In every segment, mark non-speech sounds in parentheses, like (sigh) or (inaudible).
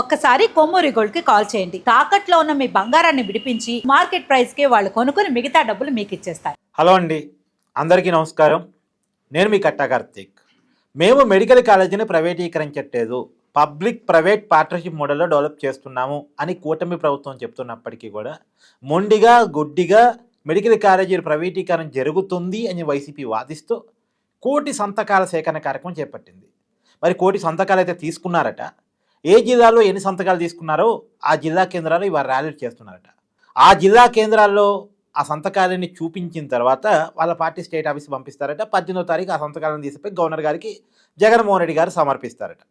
ఒక్కసారి కొమ్మూరి గోల్డ్కి కాల్ చేయండి. తాకట్లో ఉన్న మీ బంగారాన్ని విడిపించి మార్కెట్ ప్రైస్కి వాళ్ళు కొనుక్కుని మిగతా డబ్బులు మీకు ఇచ్చేస్తారు. హలో అండి. అందరికీ నమస్కారం. నేను మీ కట్టా కార్తీక్. మేము మెడికల్ కాలేజీని ప్రైవేటీకరించట్లేదు. పబ్లిక్ ప్రైవేట్ పార్ట్నర్షిప్ మోడల్లో డెవలప్ చేస్తున్నాము అని కూటమి ప్రభుత్వం చెప్తున్నప్పటికీ కూడా మొండిగా గుడ్డిగా మెడికల్ కాలేజీ ప్రైవేటీకరణ జరుగుతుంది అని వైసీపీ వాదిస్తూ కోటి సంతకాల సేకరణ కార్యక్రమం చేపట్టింది. మరి కోటి సంతకాలు అయితే తీసుకున్నారట. ఏ జిల్లాలో ఎన్ని సంతకాలు తీసుకున్నారో ఆ జిల్లా కేంద్రాలు ఇవాళ ర్యాలీలు చేస్తున్నారట. ఆ జిల్లా కేంద్రాల్లో ఆ సంతకాలని చూపించిన తర్వాత వాళ్ళ పార్టీ స్టేట్ ఆఫీస్ పంపిస్తారట. పద్దెనిమిదో తారీఖు ఆ సంతకాలను తీసిపోయి గవర్నర్ గారికి జగన్మోహన్ రెడ్డి గారు సమర్పిస్తారట.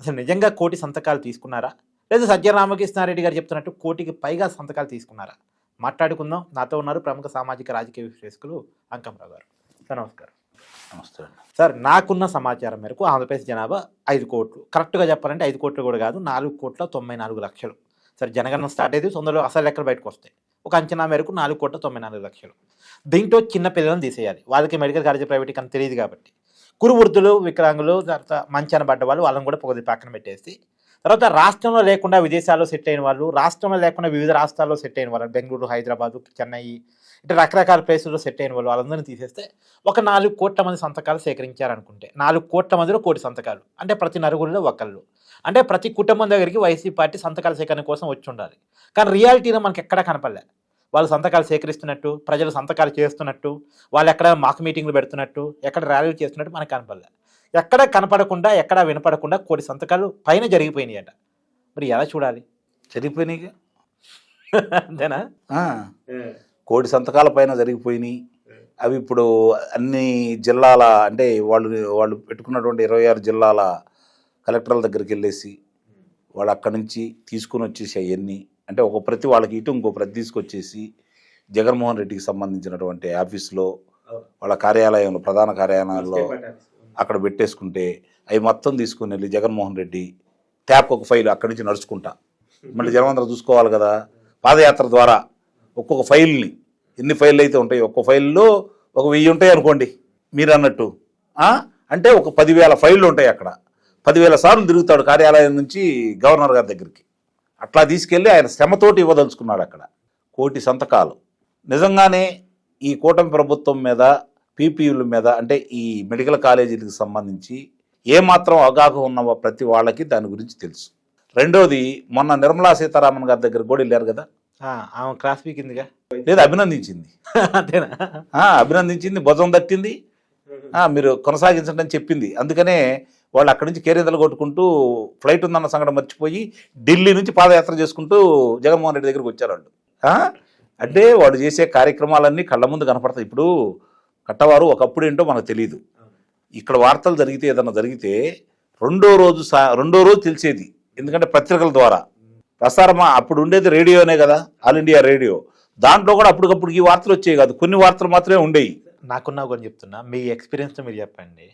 అసలు నిజంగా కోటి సంతకాలు తీసుకున్నారా? లేదా సజ్జన రామకృష్ణారెడ్డి గారు చెప్తున్నట్టు కోటికి పైగా సంతకాలు తీసుకున్నారా? మాట్లాడుకుందాం. నాతో ఉన్నారు ప్రముఖ సామాజిక రాజకీయ విశ్లేషకులు అంకమరావు గారు. సార్ నమస్కారం. నమస్తే సార్ నాకున్న సమాచారం మేరకు ఆంధ్రప్రదేశ్ జనాభా ఐదు కోట్లు. కరెక్ట్గా చెప్పాలంటే ఐదు కోట్లు కూడా కాదు నాలుగు కోట్ల తొంభై నాలుగు లక్షలు. సరే జనగణన స్టార్ట్ అయితే తొందరలో అసలు లెక్కలు బయటకు వస్తాయి? ఒక అంచనా మేరకు నాలుగు కోట్ల తొంభై నాలుగు లక్షలు. దీంట్లో చిన్న పిల్లలను తీసేయాలి. వాళ్ళకి మెడికల్ కాలేజ్ ప్రైవేట్ తెలియదు కాబట్టి. కురు వృద్ధులు వికలాంగులు తర్వాత మంచి అనబడ్డ వాళ్ళు వాళ్ళని కూడా పొగది పక్కన పెట్టేసి తర్వాత రాష్ట్రంలో లేకుండా విదేశాల్లో సెట్ అయిన వాళ్ళు రాష్ట్రంలో లేకుండా వివిధ రాష్ట్రాల్లో సెట్ అయిన వాళ్ళు బెంగళూరు హైదరాబాదు చెన్నై ఇట్లా రకరకాల ప్లేసుల్లో సెట్ అయిన వాళ్ళు వాళ్ళందరినీ తీసేస్తే ఒక నాలుగు కోట్ల మంది సంతకాలు సేకరించారనుకుంటే నాలుగు కోట్ల మందిలో కోటి సంతకాలు. అంటే ప్రతి నలుగురిలో ఒకళ్ళు. అంటే ప్రతి కుటుంబం దగ్గరికి వైసీపీ పార్టీ సంతకాల సేకరణ కోసం వచ్చి ఉండాలి. కానీ రియాలిటీలో మనకి ఎక్కడా కనపడలే. వాళ్ళు సంతకాలు సేకరిస్తున్నట్టు ప్రజలు సంతకాలు చేస్తున్నట్టు వాళ్ళు ఎక్కడ మాక్ మీటింగ్లు పెడుతున్నట్టు ఎక్కడ ర్యాలీలు చేస్తున్నట్టు మనకు కనపడలే. ఎక్కడ కనపడకుండా ఎక్కడ వినపడకుండా కోటి సంతకాలు పైన జరిగిపోయినాయట. మరి ఎలా చూడాలి? జరిగిపోయినాయి (laughs) అంతేనా? కోటి సంతకాల పైన జరిగిపోయినాయి. అవి ఇప్పుడు అన్ని జిల్లాల అంటే వాళ్ళు వాళ్ళు పెట్టుకున్నటువంటి ఇరవై ఆరు జిల్లాల కలెక్టర్ల దగ్గరికి వెళ్ళేసి వాళ్ళు అక్కడి నుంచి తీసుకుని వచ్చేసి అవన్నీ. అంటే ఒక ప్రతి వాళ్ళకి ఇటు ఇంకో ప్రతి తీసుకొచ్చేసి జగన్మోహన్ రెడ్డికి సంబంధించినటువంటి ఆఫీస్లో వాళ్ళ కార్యాలయంలో ప్రధాన కార్యాలయాల్లో అక్కడ పెట్టేసుకుంటే అవి మొత్తం తీసుకుని వెళ్ళి జగన్మోహన్ రెడ్డి ట్యాప్ ఒక ఫైల్ అక్కడి నుంచి నడుచుకుంటా. మళ్ళీ జనమందరం చూసుకోవాలి కదా. పాదయాత్ర ద్వారా ఒక్కొక్క ఫైల్ని. ఎన్ని ఫైళ్ళు అయితే ఉంటాయి ఒక్కొక్క ఫైల్లో ఒక వెయ్యి ఉంటాయి అనుకోండి మీరు అన్నట్టు అంటే ఒక పదివేల ఫైళ్ళు ఉంటాయి అక్కడ. పదివేల సార్లు తిరుగుతాడు కార్యాలయం నుంచి గవర్నర్ గారి దగ్గరికి. అట్లా తీసుకెళ్ళి ఆయన శ్రమతోటి ఇవ్వదలుచుకున్నాడు అక్కడ. కోటి సంతకాలు. నిజంగానే ఈ కూటమి ప్రభుత్వం మీద పీపీయుల మీద అంటే ఈ మెడికల్ కాలేజీలకు సంబంధించి ఏమాత్రం అవగాహన ఉన్న ప్రతి వాళ్ళకి దాని గురించి తెలుసు. రెండోది మొన్న నిర్మలా సీతారామన్ గారి దగ్గర కూడా వెళ్ళారు కదా? ఆమె క్లాస్ పీకిందిగా? లేదా అభినందించింది. అంతేనా? అభినందించింది భుజం తట్టింది. మీరు కొనసాగించండి అని చెప్పింది. అందుకనే వాళ్ళు అక్కడి నుంచి కేరింతలు కొట్టుకుంటూ ఫ్లైట్ ఉందన్న సంగతి మర్చిపోయి ఢిల్లీ నుంచి పాదయాత్ర చేసుకుంటూ జగన్మోహన్ రెడ్డి దగ్గరికి వచ్చారు వాళ్ళు? అంటే వాడు చేసే కార్యక్రమాలన్నీ కళ్ళ ముందు కనపడతాయి. ఇప్పుడు కట్టవారు ఒకప్పుడు ఏంటో మనకు తెలియదు ఇక్కడ వార్తలు జరిగితే ఏదన్నా జరిగితే రెండో రోజు సా రెండో రోజు తెలిసేది. ఎందుకంటే పత్రికల ద్వారా. ప్రసారమా? అప్పుడు ఉండేది రేడియోనే కదా ఆల్ ఇండియా రేడియో. దాంట్లో కూడా అప్పటికప్పుడు ఈ వార్తలు వచ్చేవి కాదు. కొన్ని వార్తలు మాత్రమే ఉండేవి. నాకున్నా కొన్ని చెప్తున్నా. మీ ఎక్స్పీరియన్స్తో మీరు చెప్పండి.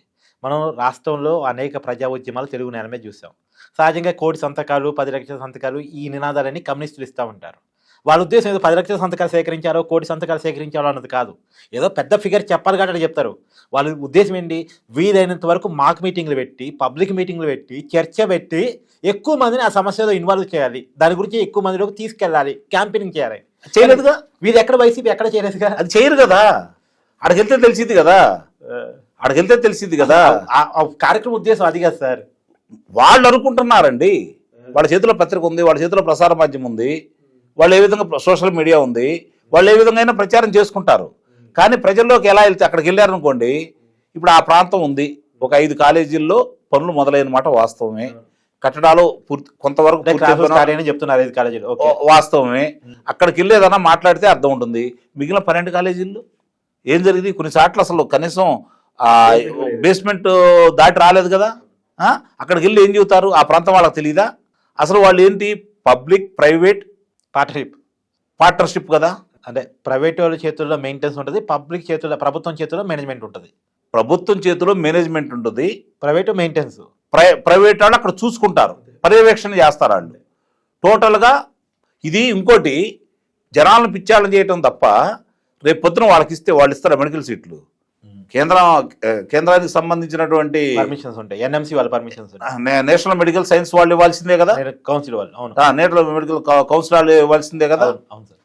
మనం రాష్ట్రంలో అనేక ప్రజా ఉద్యమాలు తెలుగు నేల మీద చూసాం. సహజంగా కోటి సంతకాలు పది లక్షల సంతకాలు ఈ నినాదాలని కమ్యూనిస్టులు ఇస్తూ ఉంటారు. వాళ్ళ ఉద్దేశం ఏదో పది లక్షల సంతకాలు సేకరించారో కోటి సంతకాలు సేకరించారో అన్నది కాదు. ఏదో పెద్ద ఫిగర్ చెప్పాలి కాబట్టి చెప్తారు. వాళ్ళ ఉద్దేశం ఏంటి? వీలైనంత వరకు మాక్ మీటింగ్లు పెట్టి పబ్లిక్ మీటింగ్లు పెట్టి చర్చ పెట్టి ఎక్కువ మందిని ఆ సమస్యలో ఇన్వాల్వ్ చేయాలి. దాని గురించి ఎక్కువ మందిలోకి తీసుకెళ్ళాలి. క్యాంపెయినింగ్ చేయాలి. చేయలేదుగా వీళ్ళు ఎక్కడ వైసీపీ ఎక్కడ చేయలేదుగా అది చేయరు కదా? అక్కడికెళ్తే తెలిసింది కదా? అక్కడికెళ్తే తెలిసింది కదా? కార్యక్రమం ఉద్దేశం అది కాదు సార్. వాళ్ళు అనుకుంటున్నారండి. వాళ్ళ చేతిలో పత్రిక ఉంది వాళ్ళ చేతిలో ప్రసార మాధ్యమం ఉంది. వాళ్ళు ఏ విధంగా సోషల్ మీడియా ఉంది వాళ్ళు ఏ విధంగా అయినా ప్రచారం చేసుకుంటారు. కానీ ప్రజల్లోకి ఎలా వెళ్తే అక్కడికి వెళ్ళారనుకోండి ఇప్పుడు ఆ ప్రాంతం ఉంది ఒక ఐదు కాలేజీల్లో పనులు మొదలైన మాట వాస్తవమే. కట్టడాలు పూర్తి కొంతవరకు చెప్తున్నారు ఐదు కాలేజీలు. వాస్తవమే. అక్కడికి వెళ్ళి ఏదన్నా మాట్లాడితే అర్థం ఉంటుంది. మిగిలిన పన్నెండు కాలేజీల్లో ఏం జరిగింది? కొన్ని సార్లు అసలు కనీసం బేస్మెంట్ దాటి రాలేదు కదా? అక్కడికి వెళ్ళి ఏం చెబుతారు? ఆ ప్రాంతం వాళ్ళకి తెలియదా అసలు వాళ్ళు ఏంటి? Public private partnership. పార్ట్నర్షిప్ కదా? అంటే ప్రైవేట్ వాళ్ళ చేతుల్లో మెయింటెనెన్స్ ఉంటుంది పబ్లిక్ చేతుల్లో ప్రభుత్వం చేతుల్లో మేనేజ్మెంట్ ఉంటుంది. ప్రభుత్వం చేతిలో మేనేజ్మెంట్ ఉంటుంది. Private maintenance. ప్రై ప్రైవేట్ వాళ్ళు అక్కడ చూసుకుంటారు పర్యవేక్షణ చేస్తారు వాళ్ళు. టోటల్గా ఇది ఇంకోటి జనాలను పిచ్చాలను చేయటం తప్ప రేపు పొద్దున వాళ్ళకి ఇస్తే వాళ్ళు ఇస్తారు మెడికల్ సీట్లు. కేంద్రం కేంద్రానికి సంబంధించినటువంటి పర్మిషన్స్ ఉంటాయి. ఎన్ఎంసీ వాళ్ళ పర్మిషన్స్ నేషనల్ మెడికల్ సైన్స్ వాళ్ళు ఇవ్వాల్సిందే కదా? కౌన్సిల్ వాళ్ళు అవును. నేషనల్ మెడికల్ కౌన్సిల్ వాళ్ళు ఇవ్వాల్సిందే కదా? అవును సార్?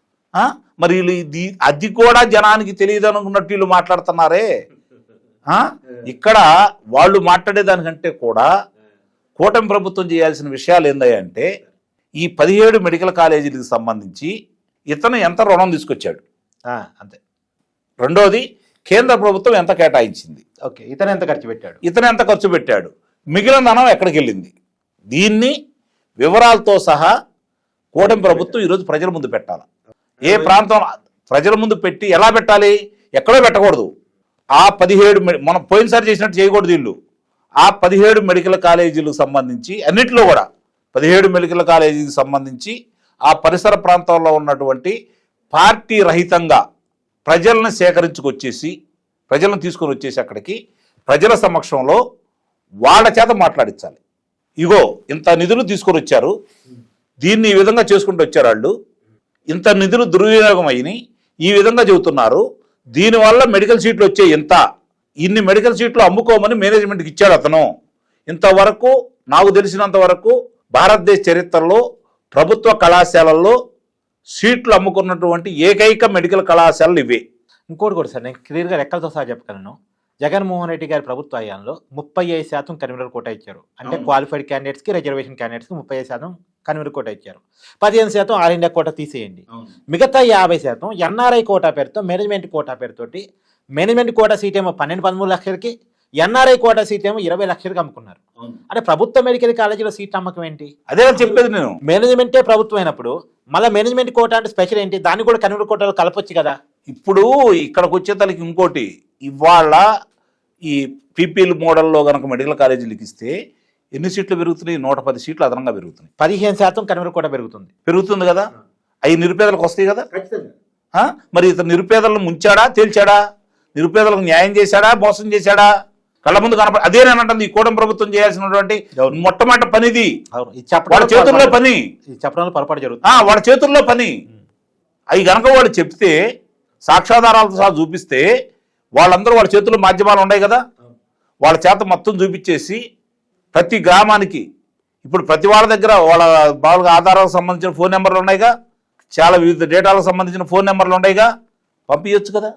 మరి వీళ్ళు అది కూడా జనానికి తెలియదు అనుకున్నట్టు వీళ్ళు మాట్లాడుతున్నారే? ఇక్కడ వాళ్ళు మాట్లాడే దానికంటే కూడా కూటమి ప్రభుత్వం చేయాల్సిన విషయాలు ఏందంటే ఈ పదిహేడు మెడికల్ కాలేజీలకు సంబంధించి ఇతను ఎంత రుణం తీసుకొచ్చాడు? అంతే. రెండోది కేంద్ర ప్రభుత్వం ఎంత కేటాయించింది? ఓకే ఇతను ఎంత ఖర్చు పెట్టాడు? ఇతను ఎంత ఖర్చు పెట్టాడు? మిగిలిన ధనం ఎక్కడికి వెళ్ళింది దీన్ని వివరాలతో సహా కూటమి ప్రభుత్వం ఈరోజు ప్రజల ముందు పెట్టాలి. ఏ ప్రాంతం ప్రజల ముందు పెట్టి ఎలా పెట్టాలి? ఎక్కడో పెట్టకూడదు. ఆ పదిహేడు మనం పోయినసారి చేసినట్టు చేయకూడదు వీళ్ళు. ఆ పదిహేడు మెడికల్ కాలేజీలకు సంబంధించి అన్నిటిలో కూడా పదిహేడు మెడికల్ కాలేజీకి సంబంధించి ఆ పరిసర ప్రాంతాల్లో ఉన్నటువంటి పార్టీ రహితంగా ప్రజలను సేకరించుకొచ్చేసి ప్రజలను తీసుకొని వచ్చేసి అక్కడికి ప్రజల సమక్షంలో వాళ్ళ చేత మాట్లాడించాలి ఇగో ఇంత నిధులు తీసుకొని వచ్చారు. దీన్ని ఈ విధంగా చేసుకుంటూ వచ్చారు వాళ్ళు. ఇంత నిధులు దుర్వినియోగం అయినాయి ఈ విధంగా చెబుతున్నారు. దీనివల్ల మెడికల్ సీట్లు వచ్చే ఇంత ఇన్ని మెడికల్ సీట్లు అమ్ముకోమని మేనేజ్మెంట్కి ఇచ్చాడు అతను. ఇంతవరకు నాకు తెలిసినంత వరకు భారతదేశ చరిత్రలో ప్రభుత్వ కళాశాలల్లో సీట్లు అమ్ముకున్నటువంటి ఏకైక మెడికల్ కళాశాలలు ఇవే. ఇంకోటి కూడా సార్ నేను క్లియర్గా లెక్కలతో సహా చెప్పగలను. జగన్మోహన్ రెడ్డి గారి ప్రభుత్వ హయాంలో ముప్పై ఐదు శాతం కన్వీనర్ కోటా ఇచ్చారు. అంటే. క్వాలిఫైడ్ క్యాండిడేట్స్కి రిజర్వేషన్ క్యాండిడేట్స్కి ముప్పై ఐదు శాతం కన్వీనర్ కోటా ఇచ్చారు. పదిహేను శాతం ఆల్ ఇండియా కోటా తీసేయండి. మిగతా యాభై శాతం ఎన్ఆర్ఐ కోటా పేరుతో మేనేజ్మెంట్ కోటా పేరుతోటి మేనేజ్మెంట్ కోటా సీట్ ఏమో పన్నెండు పదమూడు లక్షలకి ఎన్ఆర్ఐ కోటా సీట్ ఏమో ఇరవై లక్షలకి అమ్ముకున్నారు. అంటే ప్రభుత్వ మెడికల్ కాలేజీలో సీట్ అమ్మకం ఏంటి? అదే చెప్పేది నేను. మేనేజ్మెంటే ప్రభుత్వం అయినప్పుడు మళ్ళీ మేనేజ్మెంట్ కోటా అంటే స్పెషల్ ఏంటి? దాన్ని కూడా కన్వీనర్ కోటాలో కలపొచ్చు కదా. ఇప్పుడు ఇక్కడికి వచ్చేతలకి ఇంకోటి ఇవాళ ఈ పీపీఎల్ మోడల్లో కనుక మెడికల్ కాలేజీలకు ఇస్తే ఎన్ని సీట్లు పెరుగుతున్నాయి? నూట పది సీట్లు అదనంగా పెరుగుతున్నాయి. పదిహేను శాతం కన్వీనర్ కోటా పెరుగుతుంది. పెరుగుతుంది కదా? అవి నిరుపేదలకు వస్తాయి కదా? ఆ? మరి ఇతను నిరుపేదలను ముంచాడా తేల్చాడా? నిరుపేదలకు న్యాయం చేశాడా మోసం చేశాడా? కళ్ళ ముందు కనప అదే నేను అంటుంది ఈ కూటమి ప్రభుత్వం చేయాల్సినటువంటి. మొట్టమొదటి పనిది వాళ్ళ చేతుల్లో పని. చెప్పడంలో పొరపాటు జరుగుతుంది. వాళ్ళ చేతుల్లో పని. అవి గనక వాళ్ళు చెప్తే సాక్ష్యాధారాలతో సహా చూపిస్తే వాళ్ళందరూ వాళ్ళ చేతుల్లో మాధ్యమాలు ఉన్నాయి కదా? వాళ్ళ చేత మొత్తం చూపించేసి ప్రతి గ్రామానికి ఇప్పుడు ప్రతి వాళ్ళ దగ్గర వాళ్ళ బాగా ఆధారాలకు సంబంధించిన ఫోన్ నెంబర్లు ఉన్నాయిగా? చాలా వివిధ డేటాలకు సంబంధించిన ఫోన్ నెంబర్లు ఉన్నాయిగా? పంపించచ్చు కదా?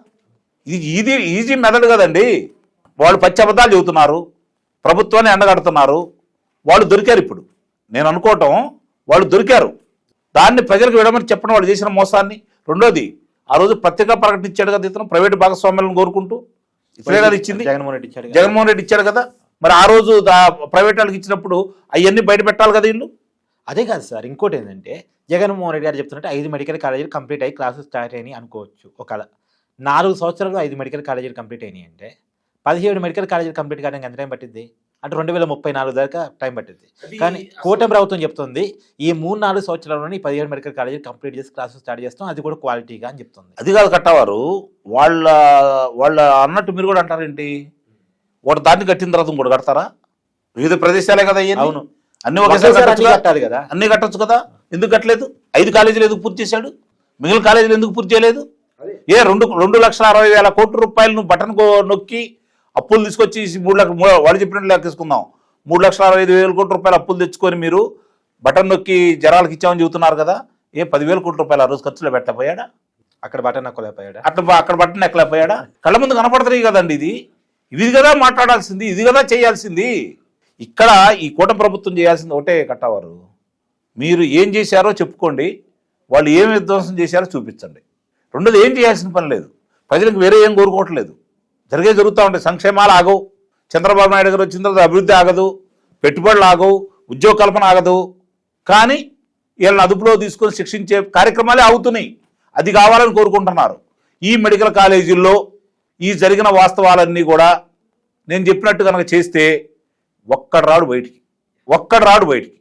ఇది ఈజీ ఈజీ మెథడ్ కదండి. వాళ్ళు పచ్చి అబద్ధాలు చెబుతున్నారు ప్రభుత్వాన్ని ఎండగడుతున్నారు వాళ్ళు దొరికారు ఇప్పుడు. నేను అనుకోవటం వాళ్ళు దొరికారు. దాన్ని ప్రజలకు విడమని చెప్పడం వాళ్ళు చేసిన మోసాన్ని. రెండోది ఆ రోజు పత్రికా ప్రకటన ఇచ్చాడు కదా ఇతను ప్రైవేట్ భాగస్వామ్యాలను కోరుకుంటూ. ఇతనే కదా ఇచ్చింది. జగన్మోహన్ రెడ్డి ఇచ్చాడు. జగన్మోహన్ రెడ్డి ఇచ్చాడు కదా. మరి ఆ రోజు దా- ప్రైవేట్ వాళ్ళకి ఇచ్చినప్పుడు అవన్నీ బయట పెట్టాలి కదా వీళ్ళు అదే కాదు సార్ ఇంకోటి ఏంటంటే జగన్మోహన్ రెడ్డి గారు చెప్తున్నట్టు ఐదు మెడికల్ కాలేజీలు కంప్లీట్ అయ్యి క్లాసెస్ స్టార్ట్ అయినాయి అనుకోవచ్చు. ఒకవేళ నాలుగు సంవత్సరాలు ఐదు మెడికల్ కాలేజీలు కంప్లీట్ అయినాయి అంటే పదిహేడు మెడికల్ కాలేజీలు కంప్లీట్ కావడానికి ఎంత టైం పట్టింది అంటే రెండు వేల ముప్పై నాలుగు దాకా టైం పట్టింది కానీ కూటమి ప్రభుత్వం చెప్తుంది ఈ మూడు నాలుగు సంవత్సరాల్లోనే ఈ పదిహేడు మెడికల్ కాలేజీలు కంప్లీట్ చేసి క్లాసెస్ స్టార్ట్ చేస్తాం అది కూడా క్వాలిటీగా అని చెప్తుంది. అది కాదు కట్టవారు వాళ్ళ వాళ్ళ అన్నట్టు మీరు కూడా అంటారేంటి వాడు దాన్ని కట్టిన తర్వాత ఇంకోటి కడతారా? వివిధ ప్రదేశాలే కదా అయ్యి అవును. అన్ని ఒకేసారి? కట్టాలి కదా. అన్ని కట్టొచ్చు కదా? ఎందుకు కట్టలేదు? ఐదు కాలేజీలు ఎందుకు పూర్తి చేశాడు? మిగిలిన కాలేజీలు ఎందుకు పూర్తి చేయలేదు? ఏ రెండు రెండు లక్షల అరవై వేల కోట్ల రూపాయలు నువ్వు బటన్ కో- నొక్కి అప్పులు తీసుకొచ్చి మూడు లక్ష వాడు చెప్పినట్లు లెక్క తీసుకుందాం మూడు లక్షల అరవై ఐదు వేల కోట్ల రూపాయలు అప్పులు తెచ్చుకొని మీరు బటన్ నొక్కి జనాలకు ఇచ్చామని చెబుతున్నారు కదా ఏ పదివేల కోట్ల రూపాయలు ఆ రోజు ఖర్చులో పెట్టకపోయాడా అక్కడ బటన్ నక్కలేకపోయాడు? అట్లా అక్కడ బట్టన్ ఎక్కలేకపోయాడా కళ్ళ ముందు కనపడుతున్నాయి కదండి ఇది. ఇది కదా మాట్లాడాల్సింది ఇది కదా చేయాల్సింది. ఇక్కడ ఈ కూటమి ప్రభుత్వం చేయాల్సింది ఒకటే కట్టవారు. మీరు ఏం చేశారో చెప్పుకోండి వాళ్ళు ఏం విధ్వంసం చేశారో చూపించండి. రెండోది ఏం చేయాల్సిన పని లేదు. ప్రజలకు వేరే ఏం కోరుకోవట్లేదు. జరిగే జరుగుతూ ఉంటాయి సంక్షేమాలు ఆగవు చంద్రబాబు నాయుడు గారు వచ్చిన తర్వాత అభివృద్ధి ఆగదు. పెట్టుబడులు ఆగవు ఉద్యోగ కల్పన ఆగదు. కానీ వీళ్ళని అదుపులో తీసుకొని శిక్షించే కార్యక్రమాలే అవుతున్నాయి అది కావాలని కోరుకుంటున్నారు. ఈ మెడికల్ కాలేజీల్లో ఈ జరిగిన వాస్తవాలన్నీ కూడా నేను చెప్పినట్టు కనుక చేస్తే ఒక్కడు రాడు బయటికి. ఒక్కడు రాడు బయటికి.